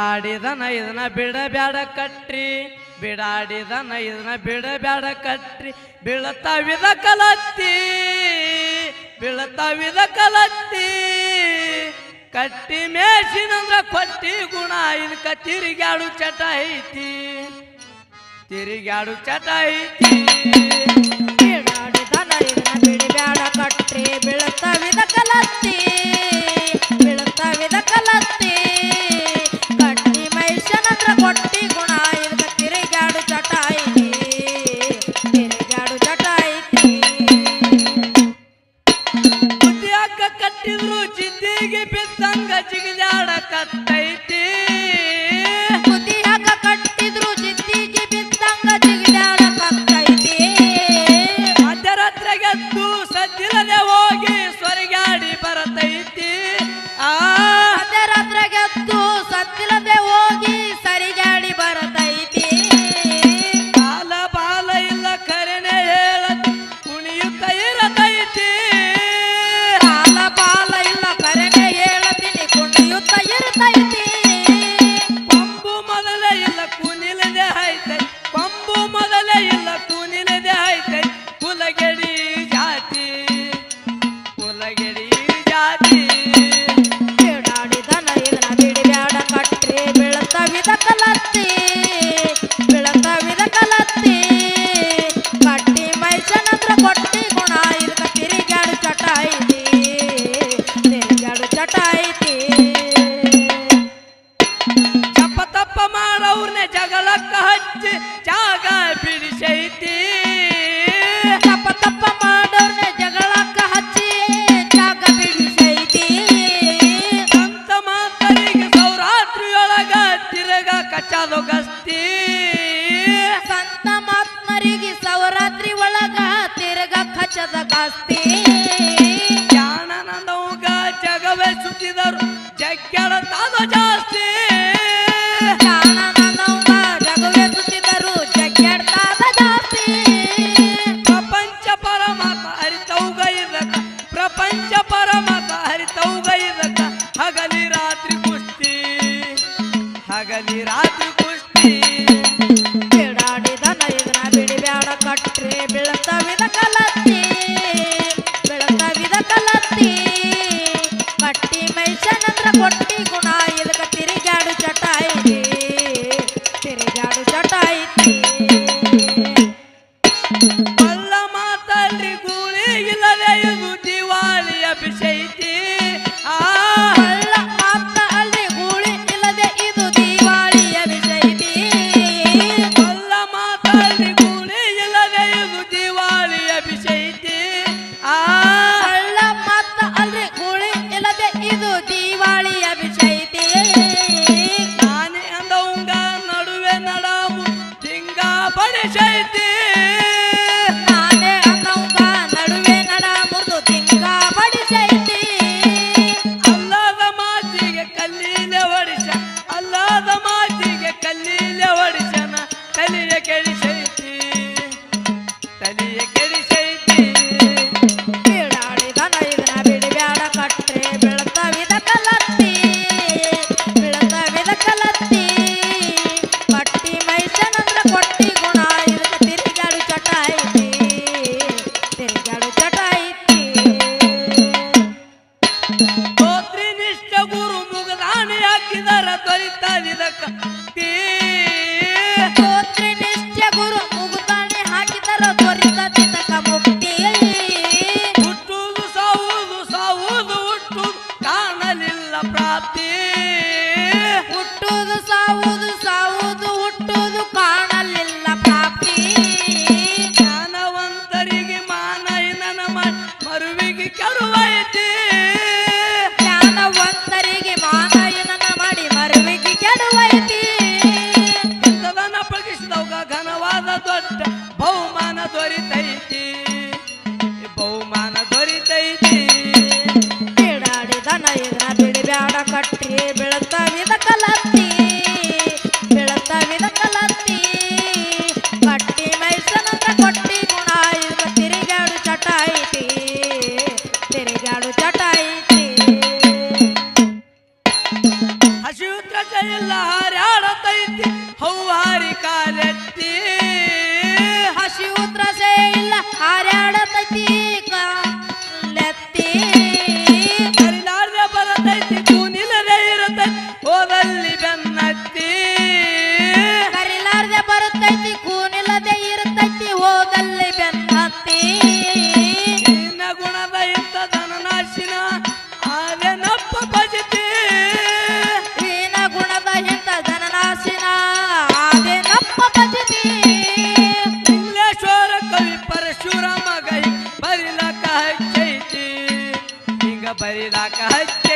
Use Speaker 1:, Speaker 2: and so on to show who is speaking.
Speaker 1: ಬಿಡಾಡಿದನ ಇದನ್ನ ಬಿಡಬ್ಯಾಡ ಕಟ್ರಿ. ಬಿಡಾಡಿದನ ಇದನ್ನ ಬಿಡಬ್ಯಾಡ ಕಟ್ರಿ. ಬೀಳತಾವಿದ ಕಲತ್ತಿ. ಬೀಳತಾವಿದ ಕಲತ್ತಿ. ಕಟ್ಟಿ ಮೇಸಿನಂದ್ರ ಕೊಟ್ಟಿ ಗುಣ. ಇದಕ್ಕ ತಿರುಗಾಡು ಚಟ ಐತಿ. ತಿರುಗಾಡು ಚಟ ಐತಿ.
Speaker 2: ಬಿಡಾಡಿದನ ಇದನ್ನ ಬಿಡಬ್ಯಾಡ ಕಟ್ರಿ. ಬೀಳತವಿದ ಕಲತ್ತಿ.
Speaker 1: ಗಾಸ್ತಿ ಜಾಣನಂದವುಗ ಜಗವೇ ಸುತ್ತಿದರು ಜಾಸ್ತಿ.
Speaker 2: ಜಾಣನವ್ವ ಜಗವೇ ಸುತ್ತಿದರು ಜಗ್ಗಾಡ್ತಾದ ಜಾಸ್ತಿ.
Speaker 1: ಪ್ರಪಂಚ ಪರಮಾತ ಹರಿತೌಗ ಇದಕ್ಕ ಪ್ರಪಂಚ ಪರಮಾತ ಹರಿತೌಗ ಇದಕ್ಕ ಹಗಲಿ ರಾತ್ರಿ ಕುಸ್ತಿ ಹಗಲಿ ರಾತ್ರಿ ಕುಸ್ತಿ
Speaker 2: ಬಿಡಾಡಿದನ ಇದನ್ನ ಬಿಡಿಬ್ಯಾಡ ಕಟ್ರಿ ಬೀಳತವಿದ ಕಲತ್ತಿ. ಗಜ ಎಲ್ಲ ಹಾರಾಡತೈತಿ. ಹೌಹಾರಿ ಕಾಲೆತ್ತಿ. ಹಸಿವು ತ್ರಸೆ ಇಲ್ಲ ಹಾರಾಡತೈತಿ. हरिदा
Speaker 1: कह